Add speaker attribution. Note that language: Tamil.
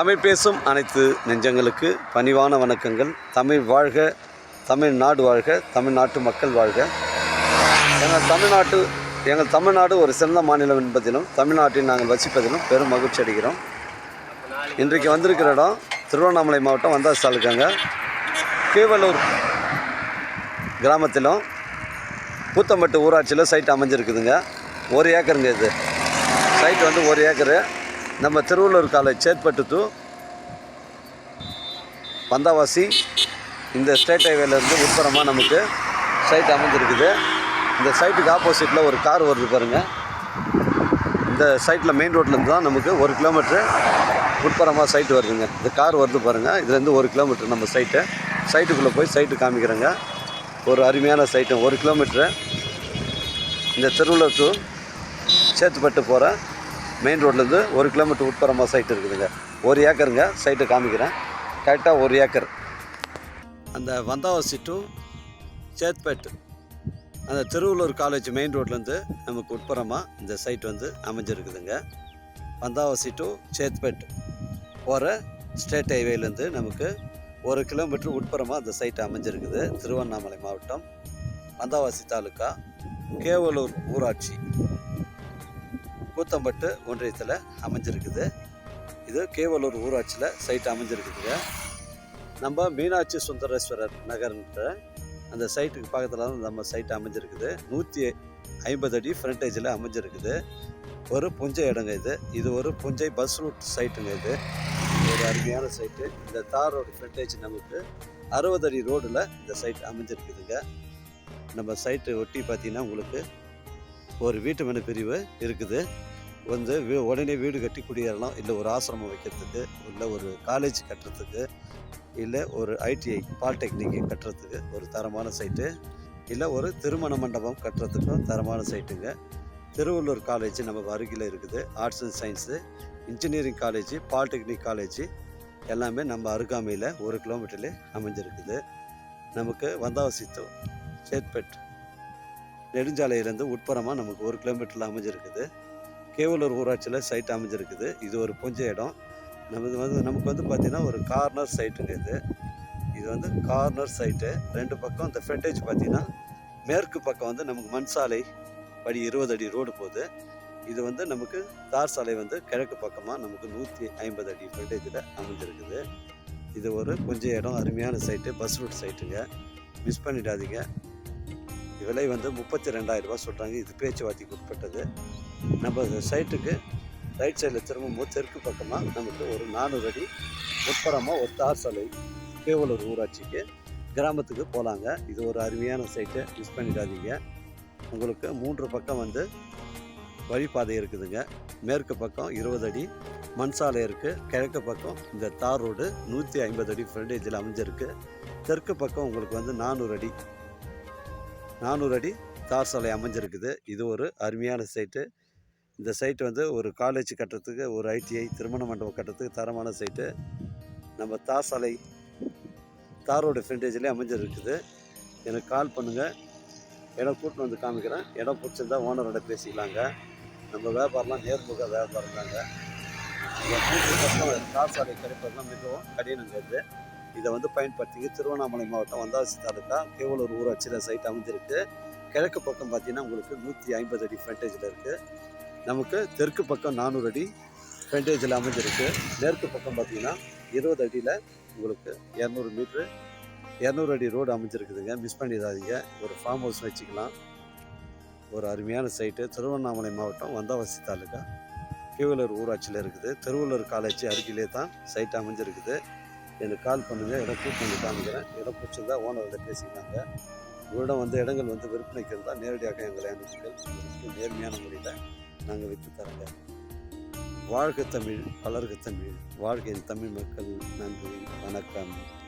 Speaker 1: தமிழ் பேசும் அனைத்து நெஞ்சங்களுக்கு பணிவான வணக்கங்கள். தமிழ் வாழ்க தமிழ்நாடு வாழ்க தமிழ்நாட்டு மக்கள் வாழ்க. எங்கள் தமிழ்நாட்டு எங்கள் தமிழ்நாடு ஒரு சிறந்த மாநிலம் என்பதிலும் தமிழ்நாட்டில் நாங்கள் வசிப்பதிலும் பெரும் மகிழ்ச்சி அடைகிறோம். இன்றைக்கு வந்திருக்கிற இடம் திருவண்ணாமலை மாவட்டம் வந்தாஸ் தாலுக்காங்க கீவலூர் கிராமத்திலும் பூத்தம்பட்டு ஊராட்சியில் சைட் அமைஞ்சிருக்குதுங்க. ஒரு ஏக்கருங்க இது. சைட் வந்து ஒரு ஏக்கரு. நம்ம திருவள்ளூர் காலேஜ் சேத்பட்டு டு பந்தாவாசி இந்த ஸ்டேட் ஹைவேலேருந்து உட்புறமாக நமக்கு சைட் அமைஞ்சிருக்குது. இந்த சைட்டுக்கு ஆப்போசிட்டில் ஒரு கார் வருது பாருங்கள் இந்த சைட்டில் மெயின் ரோட்லேருந்து தான் நமக்கு ஒரு கிலோமீட்ரு உட்புறமாக சைட்டு வருதுங்க. இந்த கார் வருது பாருங்கள் இதுலேருந்து ஒரு கிலோமீட்டர் நம்ம சைட்டு சைட்டுக்குள்ளே போய் சைட்டு காமிக்கிறேங்க. ஒரு அருமையான சைட்டு ஒரு கிலோமீட்ரு இந்த தெருவில் டு சேத்துப்பட்டு போகிற மெயின் ரோட்லேருந்து ஒரு கிலோமீட்டர் உட்புறமாக சைட் இருக்குதுங்க. ஒரு ஏக்கருங்க சைட்டை காமிக்கிறேன். கரெக்டாக ஒரு ஏக்கர். அந்த வந்தாவாசி டு சேத்பேட்டு. அந்த திருவள்ளூர் காலேஜ் மெயின் ரோட்லேருந்து நமக்கு உட்புறமாக இந்த சைட் வந்து அமைஞ்சிருக்குதுங்க. வந்தாவாசி டு சேத்பேட் போகிற ஸ்டேட் ஹைவேலேருந்து நமக்கு ஒரு கிலோமீட்டர் உட்புறமாக அந்த சைட் அமைஞ்சிருக்குது. திருவண்ணாமலை மாவட்டம் வந்தாவாசி தாலுக்கா கேவலூர் ஊராட்சி. கூத்தம்பட்டு ஒன்றியத்தில் அமைஞ்சிருக்குது. இது கேவலூர் ஊராட்சியில் சைட் அமைஞ்சிருக்குதுங்க. நம்ம மீனாட்சி சுந்தரேஸ்வரர் நகர்ன்ற அந்த சைட்டுக்கு பக்கத்தில் தான் நம்ம சைட் அமைஞ்சிருக்குது. நூற்றி ஐம்பது அடி ஃப்ரண்டேஜில் அமைஞ்சிருக்குது. ஒரு புஞ்சை இடங்க இது. இது ஒரு புஞ்சை பஸ் ரூட் சைட்டுங்க இது. ஒரு அருமையான சைட்டு இந்த தார் ரோடு ஃப்ரண்டேஜ் நமக்கு அறுபது அடி ரோடில் இந்த சைட் அமைஞ்சிருக்குதுங்க. நம்ம சைட்டு ஒட்டி பார்த்தீங்கன்னா உங்களுக்கு ஒரு வீட்டு மனை பிரிவு இருக்குது. வந்து வீ- உடனே வீடு கட்டி குடியேறலாம் இல்லை ஒரு ஆசிரமம் வைக்கிறதுக்கு இல்லை ஒரு காலேஜ் கட்டுறதுக்கு இல்லை ஒரு ஐடிஐ பாலிடெக்னிக் கட்டுறதுக்கு ஒரு தரமான சைட்டு இல்லை ஒரு திருமண மண்டபம் கட்டுறதுக்கும் தரமான சைட்டுங்க திருவள்ளூர் காலேஜ் நமக்கு அருகில் இருக்குது. Arts and science engineering college polytechnic college எல்லாமே நம்ம அருகாமையில் ஒரு கிலோமீட்டர்லேயே அமைஞ்சிருக்குது. நமக்கு வந்தாவசித்து சேத்பேட் நெடுஞ்சாலையிலேருந்து உட்புறமாக நமக்கு ஒரு கிலோமீட்டரில் அமைஞ்சிருக்குது. கேவலூர் ஊராட்சியில் சைட் அமைஞ்சிருக்குது. இது ஒரு புஞ்ச இடம். நமக்கு வந்து நமக்கு வந்து பார்த்திங்கன்னா ஒரு கார்னர் சைட்டுங்க இது. இது வந்து கார்னர் சைட்டு ரெண்டு பக்கம் இந்த ஃப்ரண்டேஜ் பார்த்திங்கன்னா மேற்கு பக்கம் வந்து நமக்கு மண் சாலை படி இருபது அடி ரோடு போகுது. இது வந்து நமக்கு தார் சாலை வந்து கிழக்கு பக்கமாக நமக்கு நூற்றி ஐம்பது அடி ஃப்ரண்டேஜில் அமைஞ்சிருக்குது. இது ஒரு கொஞ்ச இடம் அருமையான சைட்டு பஸ் ரூட் சைட்டுங்க மிஸ் பண்ணிடாதீங்க. விலை வந்து முப்பத்தி ரெண்டாயிரம் சொல்கிறாங்க இது பேச்சுவார்த்தைக்கு உட்பட்டது. நம்ம சைட்டுக்கு ரைட் சைடில் திரும்பும்போது தெற்கு பக்கமாக நமக்கு ஒரு நானூறு அடி உட்புறமாக ஒரு தார் சாலை கேவலூர் ஊராட்சிக்கு கிராமத்துக்கு போகலாங்க இது ஒரு அருமையான சைட்டு மிஸ் பண்ணிடாதீங்க. உங்களுக்கு மூன்று பக்கம் வந்து வழிபாதை இருக்குதுங்க. மேற்கு பக்கம் இருபது அடி மண் சாலை இருக்குது கிழக்கு பக்கம் இந்த தார் ரோடு நூற்றி ஐம்பது அடி ஃப்ரண்டேஜில் அமைஞ்சிருக்கு. தெற்கு பக்கம் உங்களுக்கு வந்து நானூறு அடி நானூறு அடி தார் சாலை அமைஞ்சிருக்குது. இது ஒரு அருமையான சைட்டு இந்த சைட்டு வந்து ஒரு காலேஜ் கட்டுறதுக்கு ஒரு ஐடிஐ திருமண மண்டபம் கட்டுறதுக்கு தரமான சைட்டு. நம்ம தார் சாலை தார் ரோடு அமைஞ்சிருக்குது. எனக்கு கால் பண்ணுங்கள் இடம் கூட்டின்னு வந்து காமிக்கிறேன். இடம் பிடிச்சிருந்தா ஓனரோட பேசிக்கலாங்க. நம்ம வியாபாரம்லாம் நேர்முக வியாபாரம் தாங்க. தாசாலை மூன்று கிடைப்பதெல்லாம் மிகவும் கடினங்கிறது இதை. வந்து பயன்படுத்திங்க. திருவண்ணாமலை மாவட்டம் வந்தாசி தாலுக்கா கேவலூர் ஊராட்சியில் சைட் அமைஞ்சிருக்கு. கிழக்கு பக்கம் பார்த்தீங்கன்னா உங்களுக்கு நூற்றி ஐம்பது அடி ஃப்ரண்டேஜில் இருக்குது நமக்கு தெற்கு பக்கம் நானூறு அடி பெண்டேஜில் அமைஞ்சிருக்கு. மேற்கு பக்கம் பார்த்தீங்கன்னா இருபது அடியில் உங்களுக்கு இரநூறு மீட்ரு இரநூறு அடி ரோடு அமைஞ்சிருக்குதுங்க. மிஸ் பண்ணிடாதீங்க. ஒரு ஃபார்ம் ஹவுஸ் வச்சுக்கலாம். ஒரு அருமையான சைட்டு திருவண்ணாமலை மாவட்டம் வந்தாவாசி தாலுக்கா கீவலூர் ஊராட்சியில் இருக்குது. திருவள்ளூர் காலேஜ் அருகிலே தான் சைட் அமைஞ்சிருக்குது. எனக்கு கால் பண்ணுங்கள் இடம் கூட்டு வந்து காமிக்கிறேன். இடம் பிடிச்சிருந்தா ஓனர்கிட்ட பேசிக்கிறாங்க உங்களிடம் வந்து இடங்கள் வந்து விற்பனைக்கு இருந்தால் நேரடியாக எங்களை அனுப்புங்கள். நேர்மையான முறையில் நாங்கள் வைத்து தரோங்க வாழ்க தமிழ் வளர்க தமிழ். வாழ்க என் தமிழ் மக்கள் நன்றி வணக்கம்.